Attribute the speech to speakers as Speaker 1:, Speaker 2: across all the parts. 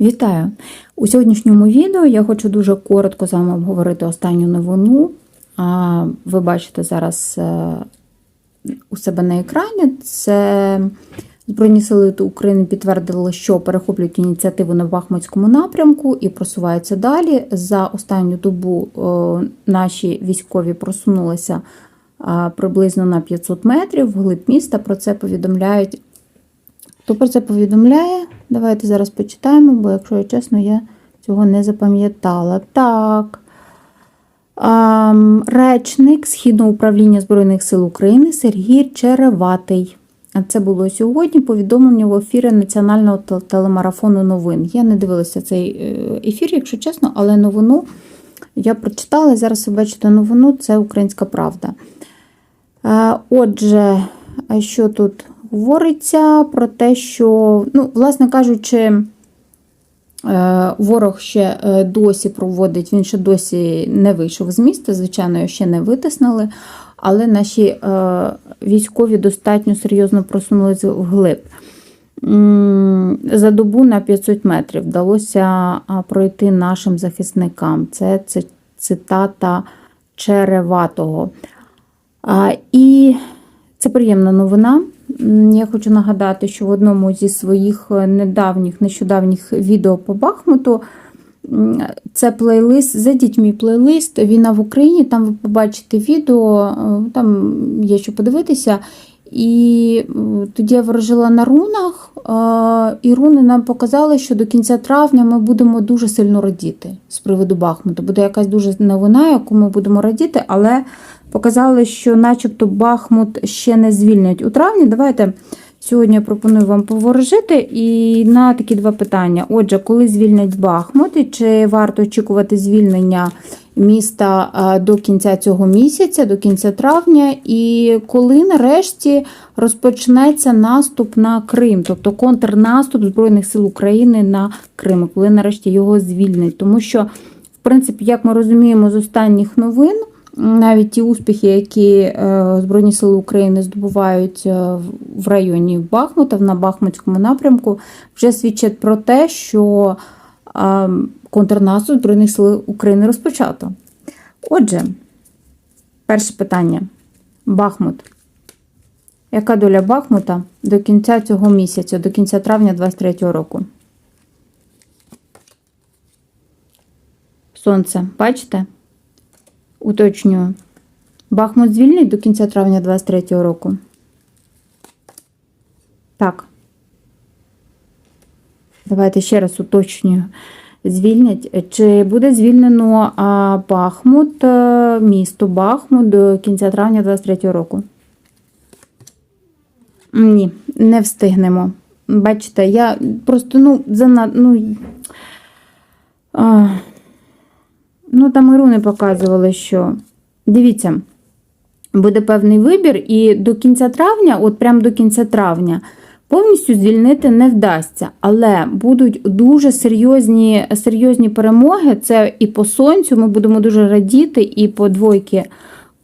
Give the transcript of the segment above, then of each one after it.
Speaker 1: Вітаю! У сьогоднішньому відео я хочу дуже коротко з вами обговорити останню новину. Ви бачите зараз е, у себе на екрані. Це Збройні сили України підтвердили, що перехоплюють ініціативу на Бахмутському напрямку і просуваються далі. За останню добу е, наші військові просунулися е, приблизно на 500 метрів вглиб міста. Про це повідомляють Хто про це повідомляє? Давайте зараз почитаємо, бо, якщо я чесно, я цього не запам'ятала. Так. Речник Східного управління Збройних сил України Сергій Череватий. Це було сьогодні повідомлення в ефірі національного телемарафону новин. Я не дивилася цей е, ефір, якщо чесно, але новину я прочитала. Зараз ви бачите новину, це Українська Правда. Е, Отже, що тут говориться про те, що, ну, власне кажучи, е, ворог ще е, досі проводить, він ще досі не вийшов з міста, звичайно, його ще не витиснили, але наші е, військові достатньо серйозно просунулися вглиб. За добу на 500 метрів вдалося пройти нашим захисникам. Це, це цитата Череватого. І це приємна новина. Я хочу нагадати, що в одному зі своїх е, недавніх, нещодавніх відео по Бахмуту це плейлист за дітьми плейлист Війна в Україні. Там ви побачите відео, е, там є що подивитися. І тоді я ворожила на рунах, і руни нам показали, що до кінця травня ми будемо дуже сильно радіти з приводу Бахмуту. Буде якась дуже новина, яку ми будемо радіти, але показали, що начебто Бахмут ще не звільнять у травні. Давайте сьогодні пропоную вам поворожити і на такі два питання. Отже, коли звільнять Бахмут, і чи варто очікувати звільнення міста до кінця цього місяця, до кінця травня, і коли нарешті розпочнеться наступ на Крим, тобто контрнаступ Збройних сил України на Крим, коли нарешті його звільнять. Тому що, в принципі, як ми розуміємо з останніх новин, навіть ті успіхи, які е, Збройні Сили України здобувають е, в- районі Бахмута, на Бахмутському напрямку, вже свідчать про те, що контрнаступ Збройних Сил України розпочато. Отже, перше питання. Бахмут. Яка доля Бахмута до кінця цього місяця, до кінця травня 2023 року? Сонце, бачите? Уточнюю. Бахмут звільнить до кінця травня 2023 року? Так. Давайте ще раз уточнюю. Звільнять. Чи буде звільнено Бахмут, е, місто Бахмут до кінця травня 2023 року? Ні, не встигнемо. Бачите, я просто, ну, занад... ну, а, ну там і руни показували, що. Дивіться, буде певний вибір, і до кінця травня, от прямо до кінця травня, повністю звільнити не вдасться. Але будуть дуже серйозні, серйозні перемоги. Це і по сонцю, ми будемо дуже радіти, і по двойки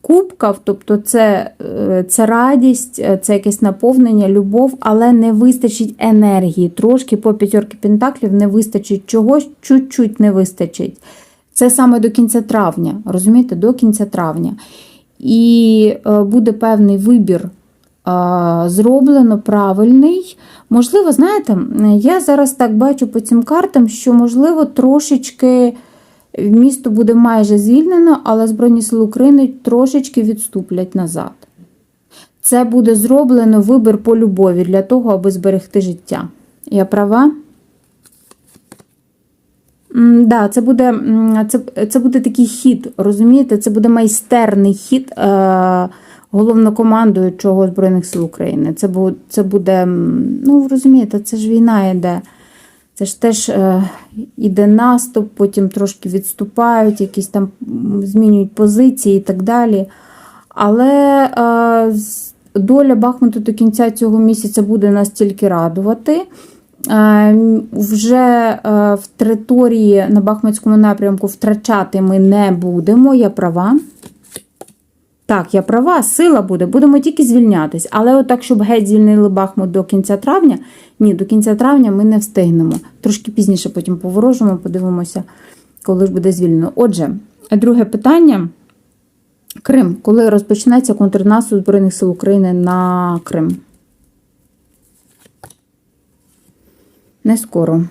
Speaker 1: кубків, тобто це, е, це радість, е, це якесь наповнення, любов, але не вистачить енергії. Трошки по п'ятерки пентаклів не вистачить чогось, чуть-чуть не вистачить. Це саме до кінця травня, розумієте, до кінця травня. І е, буде певний вибір зроблено правильний. Можливо, знаєте, я зараз так бачу по цим картам, що, можливо, трошечки місто буде майже звільнено, але Збройні Сили України трошечки відступлять назад. Це буде зроблено вибір по любові для того, аби зберегти життя. Я права? Да, це буде, це, це буде такий хід, розумієте? Це буде майстерний хід е, головнокомандуючого Збройних сил України. Це, бу, це буде, ну розумієте, це ж війна йде. Це ж теж е, іде наступ, потім трошки відступають, якісь там змінюють позиції і так далі. Але е, доля Бахмуту до кінця цього місяця буде нас тільки радувати. Е, Вже е, в території на Бахмутському напрямку втрачати ми не будемо, я права. Так, я права, сила буде, будемо тільки звільнятись. Але отак, щоб геть звільнили Бахмут до кінця травня, ні, до кінця травня ми не встигнемо. Трошки пізніше потім поворожимо, подивимося, коли ж буде звільнено. Отже, друге питання. Крим. Коли розпочнеться контрнаступ Збройних сил України на Крим? Не скоро.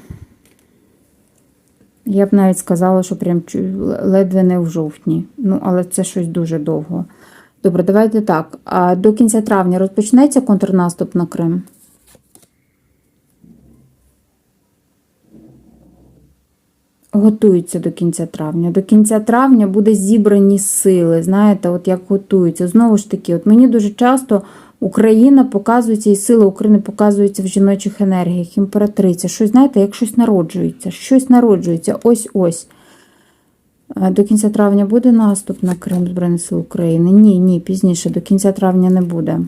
Speaker 1: Я б навіть сказала, що прям ледве не в жовтні. Ну, але це щось дуже довго. Добре, давайте так. А до кінця травня розпочнеться контрнаступ на Крим? Готуються до кінця травня. До кінця травня буде зібрані сили. Знаєте, от як готуються. Знову ж таки, от мені дуже часто Україна показується, і сила України показується в жіночих енергіях, імператриця. Щось, знаєте, як щось народжується, щось народжується. Ось-ось. Е, До кінця травня буде наступ на Крим Збройних сил України? Ні, ні, пізніше, до кінця травня не буде.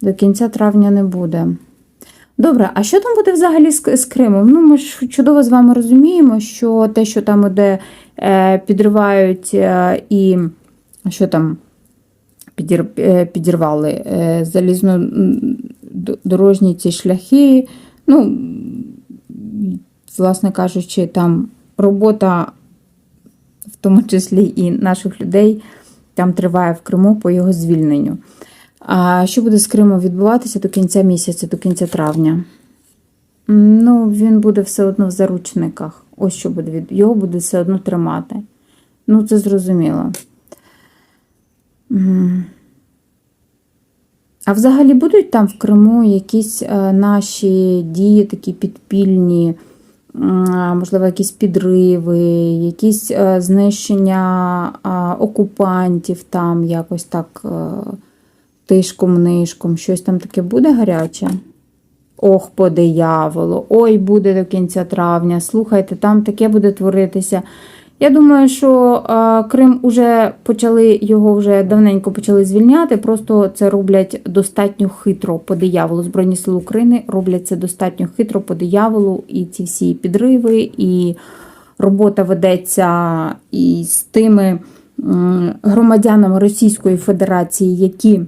Speaker 1: До кінця травня не буде. Добре, а що там буде взагалі з, з Кримом? Ну, ми ж чудово з вами розуміємо, що те, що там іде, е, підривають е, і що там підір, е, підірвали залізнодорожні ці шляхи. Ну, власне кажучи, там робота, в тому числі і наших людей, там триває в Криму по його звільненню. А що буде з Кримом відбуватися до кінця місяця, до кінця травня? Ну, він буде все одно в заручниках. Ось що буде від його буде все одно тримати. Ну, це зрозуміло. А взагалі будуть там в Криму якісь е, наші дії, такі підпільні, можливо, якісь підриви, якісь е, знищення окупантів там якось так. Е, тишком-нишком, щось там таке буде гаряче? Ох, по дияволу, ой, буде до кінця травня. Слухайте, там таке буде творитися. Я думаю, що е, Крим уже почали його вже давненько почали звільняти. Просто це роблять достатньо хитро по дияволу. Збройні сили України роблять це достатньо хитро по дияволу, і ці всі підриви, і робота ведеться і з тими громадянами Російської Федерації, які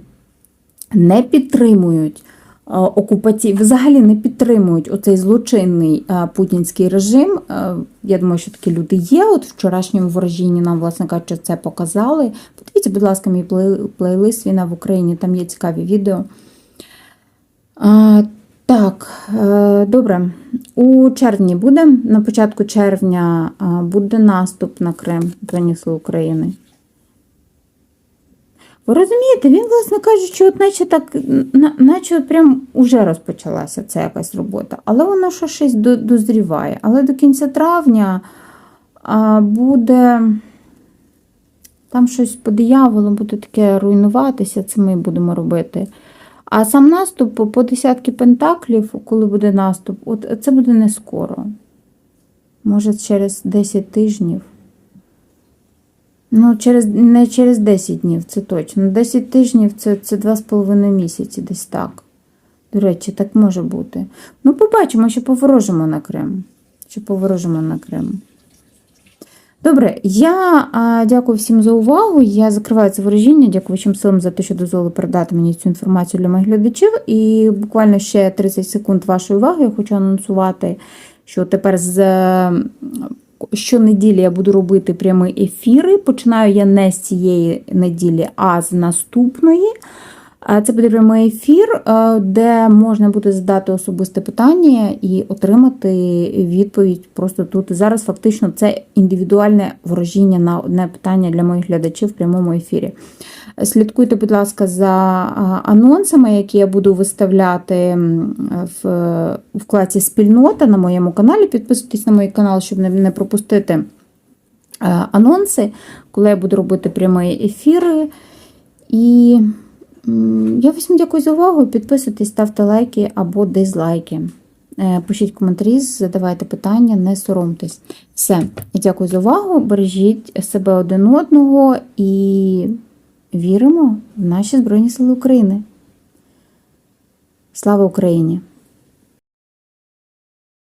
Speaker 1: не підтримують е, окупації, взагалі не підтримують оцей злочинний е, путінський режим. Е, Я думаю, що такі люди є. От вчорашньому ворожінні нам, власне кажучи, це показали. Подивіться, будь ласка, мій плей- плейлист Війна в Україні, там є цікаві відео. Так, добре. У червні буде, на початку червня буде наступ на Крим Збройних України. Ви розумієте, він, власне кажучи, от наче так, наче от прям уже розпочалася ця якась робота, але воно ще щось до- дозріває. Але до кінця травня буде там щось по дияволу буде таке руйнуватися, це ми будемо робити. А сам наступ по десятки пентаклів, коли буде наступ, от це буде не скоро. Може, через 10 тижнів. Ну, через, не через 10 днів, це точно. 10 тижнів це, це 2,5 місяці, десь так. До речі, так може бути. Ну, побачимо, що поворожимо на Крим. Що поворожимо на Крим. Добре, я а, дякую всім за увагу. Я закриваю це ворожіння. Дякую всім силам за те, що дозволили передати мені цю інформацію для моїх глядачів. І буквально ще 30 секунд вашої уваги. Я хочу анонсувати, що тепер з щонеділі я буду робити прямі ефіри. Починаю я не з цієї неділі, а з наступної. Це буде прямий ефір, е, де можна буде задати особисте питання і отримати відповідь просто тут. Зараз фактично це індивідуальне ворожіння на одне питання для моїх глядачів в прямому ефірі. Слідкуйте, будь ласка, за анонсами, які я буду виставляти в вкладці спільнота на моєму каналі. Підписуйтесь на мій канал, щоб не пропустити анонси, коли я буду робити прямі ефіри. І я всім дякую за увагу. Підписуйтесь, ставте лайки або дизлайки. Е, Пишіть коментарі, задавайте питання, не соромтесь. Все, дякую за увагу. Бережіть себе один одного і віримо в наші Збройні Сили України. Слава Україні!